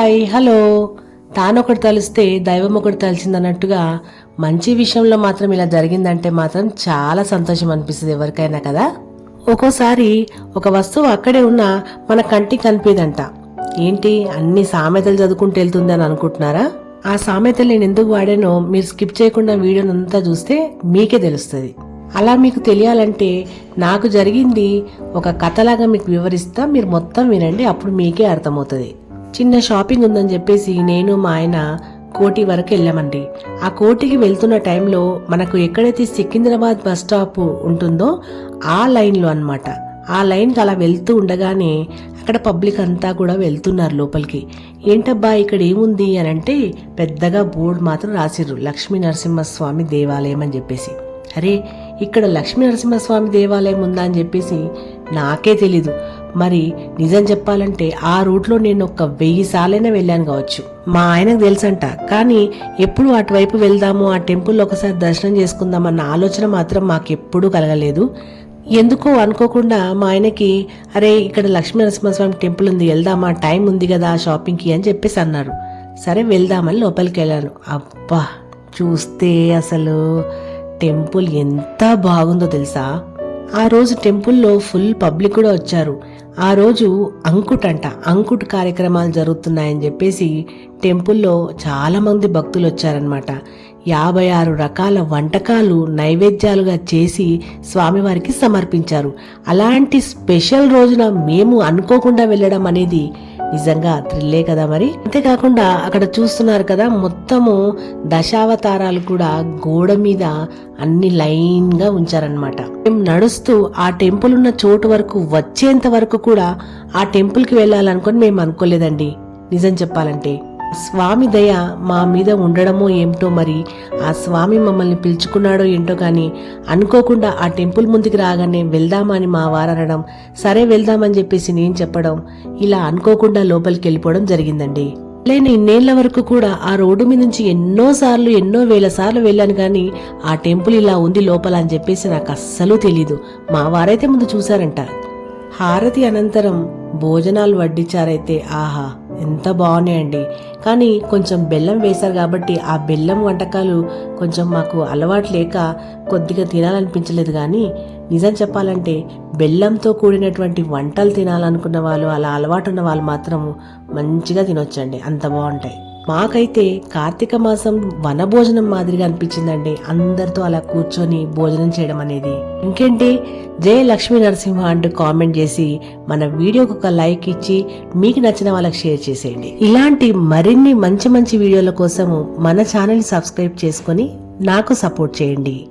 Hi hello. తానొకటి తలిస్తే దైవం ఒకటి తలిచింది అన్నట్టుగా మంచి విషయంలో మాత్రం ఇలా జరిగిందంటే మాత్రం చాలా సంతోషం అనిపిస్తుంది ఎవరికైనా కదా? ఒక్కోసారి ఒక వస్తువు అక్కడే ఉన్నా మన కంటికి కనిపించదంట ఏంటి అన్ని సామెతలు చదువుకుంటూ వెళ్తుంది అని అనుకుంటున్నారా? ఆ సామెతలు నేను ఎందుకు వాడానో మీరు స్కిప్ చేయకుండా వీడియోని అంతా చూస్తే మీకే తెలుస్తుంది. అలా మీకు తెలియాలంటే నాకు జరిగింది ఒక కథలాగా మీకు వివరిస్తా మీరు మొత్తం వినండి అప్పుడు మీకే అర్థమవుతుంది. చిన్న షాపింగ్ ఉందని చెప్పేసి నేను మా ఆయన కోటి వరకు వెళ్ళామండి. ఆ కోటికి వెళ్తున్న టైంలో మనకు ఎక్కడైతే సికింద్రాబాద్ బస్ స్టాప్ ఉంటుందో ఆ లైన్లో అన్నమాట. ఆ లైన్కి అలా వెళ్తూ ఉండగానే అక్కడ పబ్లిక్ అంతా కూడా వెళ్తున్నారు లోపలికి. ఏంటబ్బా ఇక్కడ ఏముంది అని అంటే పెద్దగా బోర్డు మాత్రం రాసిర్రు లక్ష్మీ నరసింహస్వామి దేవాలయం అని చెప్పేసి. అరే ఇక్కడ లక్ష్మీ నరసింహస్వామి దేవాలయం ఉందా అని చెప్పేసి నాకే తెలీదు. మరి నిజం చెప్పాలంటే ఆ రూట్లో నేను ఒక వెయ్యి సార్లైనా వెళ్ళాను కావచ్చు. మా ఆయనకు తెలుసంట. కానీ ఎప్పుడు అటువైపు వెళ్దాము ఆ టెంపుల్లో ఒకసారి దర్శనం చేసుకుందామన్న ఆలోచన మాత్రం మాకెప్పుడూ కలగలేదు. ఎందుకో అనుకోకుండా మా ఆయనకి అరే ఇక్కడ లక్ష్మీ నరసింహస్వామి టెంపుల్ ఉంది వెళ్దామా టైం ఉంది కదా షాపింగ్కి అని చెప్పేసి అన్నారు. సరే వెళ్దామని లోపలికి వెళ్ళాను. అబ్బా చూస్తే అసలు టెంపుల్ ఎంత బాగుందో తెలుసా? ఆ రోజు టెంపుల్లో ఫుల్ పబ్లిక్ కూడా వచ్చారు. ఆ రోజు అంకుట్ అంట అంకుట్ కార్యక్రమాలు జరుగుతున్నాయని చెప్పేసి టెంపుల్లో చాలామంది భక్తులు వచ్చారనమాట యాభై ఆరు రకాల వంటకాలు నైవేద్యాలుగా చేసి స్వామివారికి సమర్పించారు. అలాంటి స్పెషల్ రోజున మేము అనుకోకుండా వెళ్ళడం అనేది నిజంగా థ్రిల్లే కదా మరి? అంతేకాకుండా అక్కడ చూస్తున్నారు కదా మొత్తము దశావతారాలు కూడా గోడ మీద అన్ని లైన్గా ఉంచారనమాట మేము నడుస్తూ ఆ టెంపుల్ ఉన్న చోటు వరకు వచ్చేంత వరకు కూడా ఆ టెంపుల్కి వెళ్ళాలనుకొని మేము అనుకోలేదండి. నిజం చెప్పాలంటే. స్వామి దయ మా మీద ఉండడమో ఏమిటో మరి ఆ స్వామి మమ్మల్ని పిలుచుకున్నాడో ఏంటో కానీ అనుకోకుండా ఆ టెంపుల్ ముందుకు రాగానే వెళ్దామా అని మా వారు అనడం సరే వెళ్దామని చెప్పేసి నేను చెప్పడం ఇలా అనుకోకుండా లోపలికి వెళ్ళిపోవడం జరిగిందండి. లేని ఇన్నేళ్ళ వరకు కూడా ఆ రోడ్డు మీద నుంచి ఎన్నోసార్లు ఎన్నో వేల సార్లు వెళ్ళాను కానీ ఆ టెంపుల్ ఇలా ఉంది లోపల అని చెప్పేసి నాకు అస్సలు తెలీదు. మా వారైతే ముందు చూసారంట హారతి అనంతరం భోజనాలు వడ్డించారైతే ఆహా! ఎంత బాగున్నాయండి. కానీ కొంచెం బెల్లం వేశారు కాబట్టి ఆ బెల్లం వంటకాలు కొంచెం మాకు అలవాటు లేక కొద్దిగా తినాలనిపించలేదు కానీ నిజం చెప్పాలంటే బెల్లంతో కూడినటువంటి వంటలు తినాలనుకున్న వాళ్ళు అలా అలవాటు ఉన్న వాళ్ళు మాత్రం మంచిగా తినొచ్చండి. అంత బాగుంటాయి. మాకైతే కార్తీక మాసం వనభోజనం మాదిరిగా అనిపించిందండి. అందరితో అలా కూర్చొని భోజనం చేయడం అనేది. ఇంకేంటి జయ లక్ష్మీ నరసింహ అంటూ కామెంట్ చేసి మన వీడియోకి ఒక లైక్ ఇచ్చి మీకు నచ్చిన వాళ్ళకి షేర్ చేసేయండి. ఇలాంటి మరిన్ని మంచి మంచి వీడియోల కోసము మన ఛానల్ సబ్స్క్రైబ్ చేసుకొని నాకు సపోర్ట్ చేయండి.